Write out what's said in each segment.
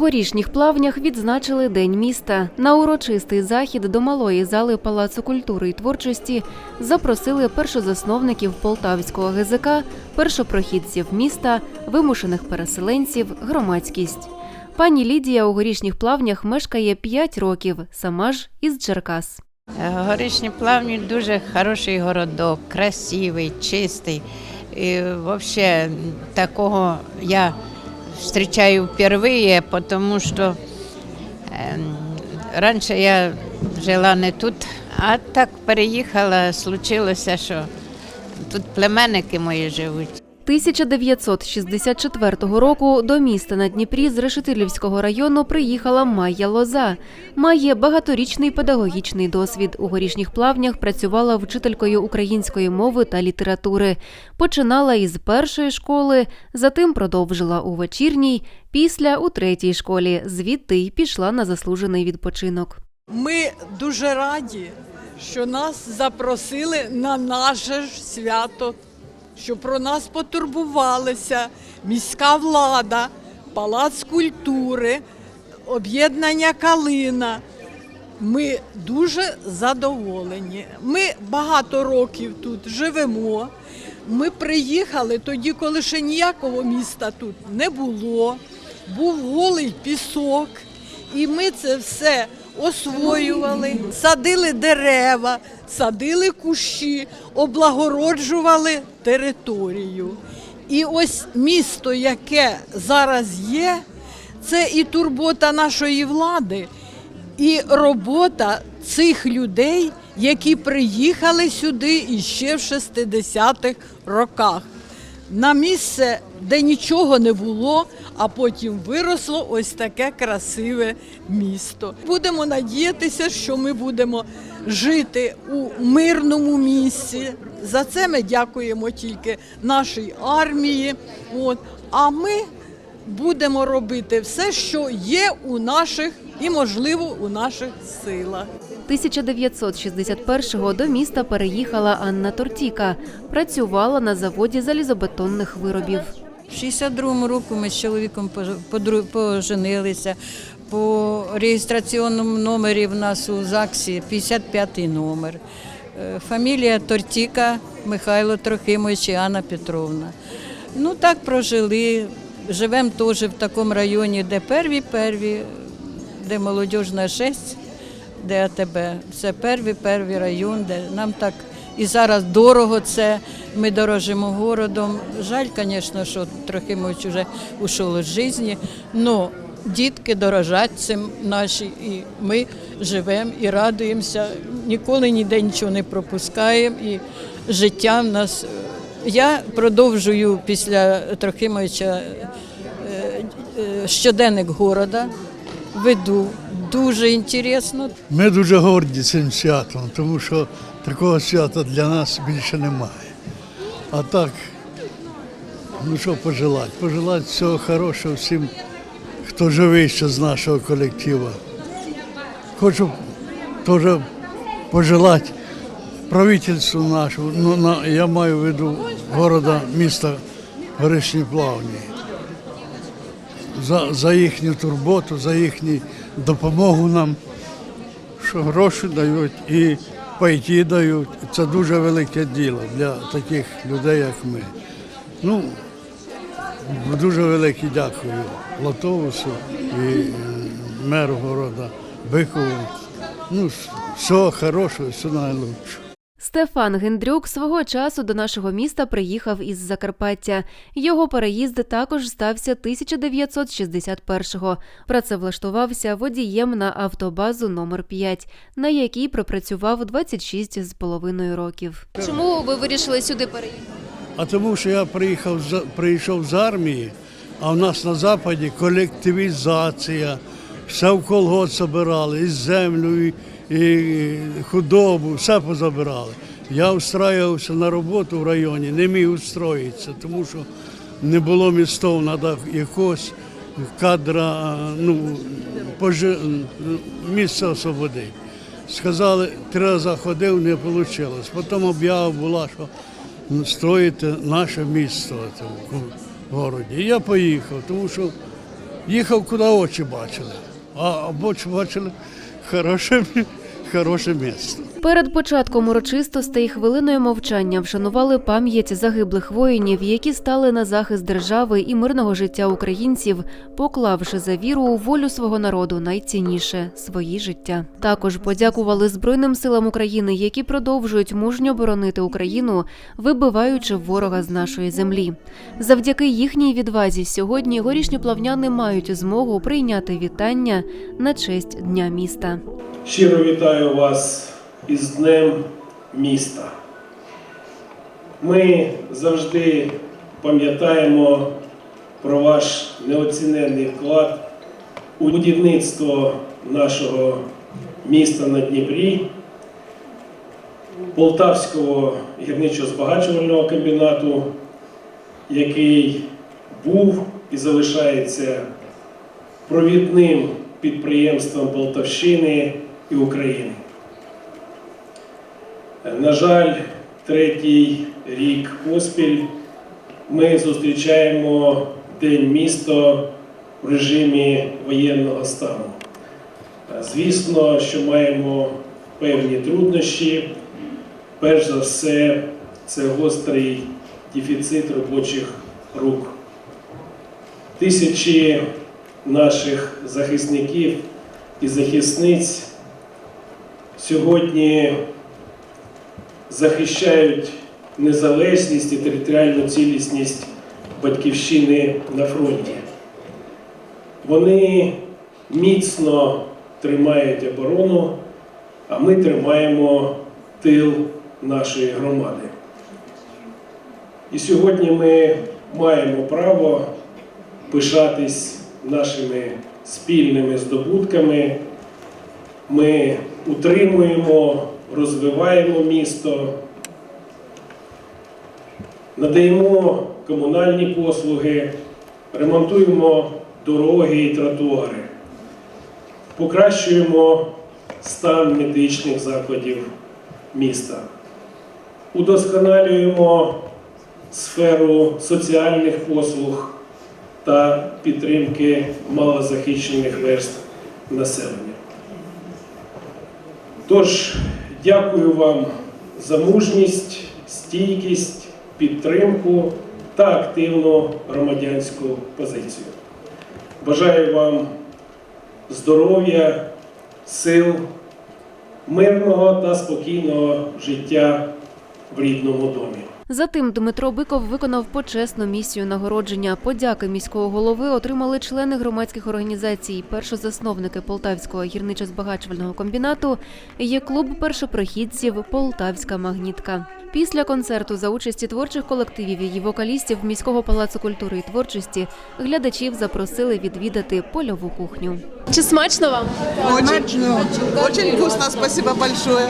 горішніх плавнях відзначили День міста. На урочистий захід до малої зали Палацу культури і творчості запросили першозасновників Полтавського ГЗК, першопрохідців міста, вимушених переселенців, громадськість. Пані Лідія у горішніх плавнях мешкає 5 років, сама ж із Черкас. Горішні плавні дуже хороший городок, красивий, чистий. І взагалі такого я зустрічаю впервые, тому що ем, раніше я жила не тут, а так переїхала, случилося, що тут племенники мої живуть. 1964 року до міста на Дніпрі з Решетилівського району приїхала Майя Лоза. Має багаторічний педагогічний досвід. У горішніх плавнях працювала вчителькою української мови та літератури. Починала із першої школи, затим продовжила у вечірній, після у третій школі. Звідти й пішла на заслужений відпочинок. Ми дуже раді, що нас запросили на наше ж свято, що про нас потурбувалися міська влада, палац культури, об'єднання Калина. Ми дуже задоволені. Ми багато років тут живемо. Ми приїхали тоді, коли ще ніякого міста тут не було. Був голий пісок, і ми це все освоювали, садили дерева, садили кущі, облагороджували територію. І ось місто, яке зараз є, це і турбота нашої влади, і робота цих людей, які приїхали сюди іще в 60-х роках. На місце, де нічого не було, а потім виросло ось таке красиве місто. Будемо надіятися, що ми будемо жити у мирному місці. За це ми дякуємо тільки нашій армії. От. А ми будемо робити все, що є у наших і можливо у наших силах. 1961-го до міста переїхала Анна Тортіка. Працювала на заводі залізобетонних виробів. В 62-му року ми з чоловіком пож- поженилися. По реєстраційному номері в нас у ЗАГСі 55-й номер. Е, Фамілія Тортіка Михайло Трохимович і Анна Петровна. Ну так прожили. Живемо теж в такому районі, де перві перві, де молодіжна 6, де АТБ. Це первий первий район, де нам так і зараз дорого це. Ми дорожимо городом. Жаль, звісно, що Трохимович вже ушов з життя. але дітки дорожать цим наші, і ми живемо і радуємося. Ніколи ніде нічого не пропускаємо. І життя в нас. Я продовжую після Трохимовича е, е, щоденник города, веду дуже інтересно. Ми дуже горді цим святом, тому що такого свята для нас більше немає. А так, ну що пожелати? Пожелати всього хорошого всім, хто живий ще з нашого колективу. Хочу теж пожелати правительству нашому, ну, на, я маю в виду города, міста Горишні Плавні за, за їхню турботу, за їхню допомогу нам, що гроші дають і пайки дають. Це дуже велике діло для таких людей, як ми. Ну, дуже велике дякую Латовусу і е, меру города Бикову. Ну, всього хорошого, всього найлучшого. Стефан Гендрюк свого часу до нашого міста приїхав із Закарпаття. Його переїзд також стався 1961-го. Працевлаштувався водієм на автобазу номер 5 на якій пропрацював 26 з половиною років. Чому ви вирішили сюди переїхати? А тому, що я приїхав з- прийшов з армії, а в нас на Западі колективізація, все в колгосп забирали, і землю, і, і худобу, все позабирали. Я встраювався на роботу в районі, не міг устроїтися, тому що не було містов, треба якогось кадра, ну, пожи, місце освободити. Сказали, три рази ходив, не вийшло. Потім об'ява була, що строїти наше місто в городі. І я поїхав, тому що їхав, куди очі бачили. А очі бачили хороше, хороше місце. Перед початком урочистостей хвилиною мовчання вшанували пам'ять загиблих воїнів, які стали на захист держави і мирного життя українців, поклавши за віру у волю свого народу найцінніше свої життя. Також подякували Збройним силам України, які продовжують мужньо боронити Україну, вибиваючи ворога з нашої землі. Завдяки їхній відвазі сьогодні горішньоплавняни мають змогу прийняти вітання на честь дня міста. Щиро вітаю вас із Днем міста. Ми завжди пам'ятаємо про ваш неоціненний вклад у будівництво нашого міста на Дніпрі, Полтавського гірничо-збагачувального комбінату, який був і залишається провідним підприємством Полтавщини і України. На жаль, третій рік поспіль ми зустрічаємо День міста в режимі воєнного стану. Звісно, що маємо певні труднощі. Перш за все, це гострий дефіцит робочих рук. Тисячі наших захисників і захисниць сьогодні захищають незалежність і територіальну цілісність батьківщини на фронті. Вони міцно тримають оборону, а ми тримаємо тил нашої громади. І сьогодні ми маємо право пишатись нашими спільними здобутками. Ми утримуємо, розвиваємо місто, надаємо комунальні послуги, ремонтуємо дороги і тротуари, покращуємо стан медичних закладів міста, удосконалюємо сферу соціальних послуг та підтримки малозахищених верств населення. Тож, дякую вам за мужність, стійкість, підтримку та активну громадянську позицію. Бажаю вам здоров'я, сил, мирного та спокійного життя в рідному домі. Затим Дмитро Биков виконав почесну місію нагородження. Подяки міського голови отримали члени громадських організацій, першозасновники Полтавського гірничо-збагачувального комбінату, є клуб першопрохідців Полтавська магнітка. Після концерту за участі творчих колективів і вокалістів міського палацу культури і творчості глядачів запросили відвідати польову кухню. Чи смачно вам? Очень, очень вкусно, спасибо большое.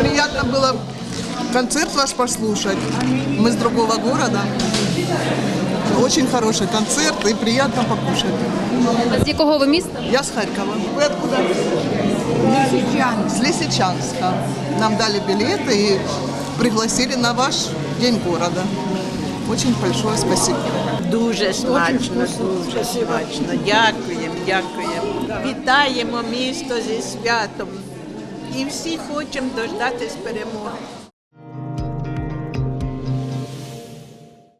Приятно было концерт ваш послушать. Мы с другого города. Очень хороший концерт и приятно покушать. А з якого ви міста? Я с Харькова. Вы откуда? С Лисичанска. Нам дали билеты и пригласили на ваш День города. Очень большое спасибо. Дуже смачно, дуже смачно. Дякуємо, дякуємо. Вітаємо місто зі святом. І всі хочемо дождатись перемоги.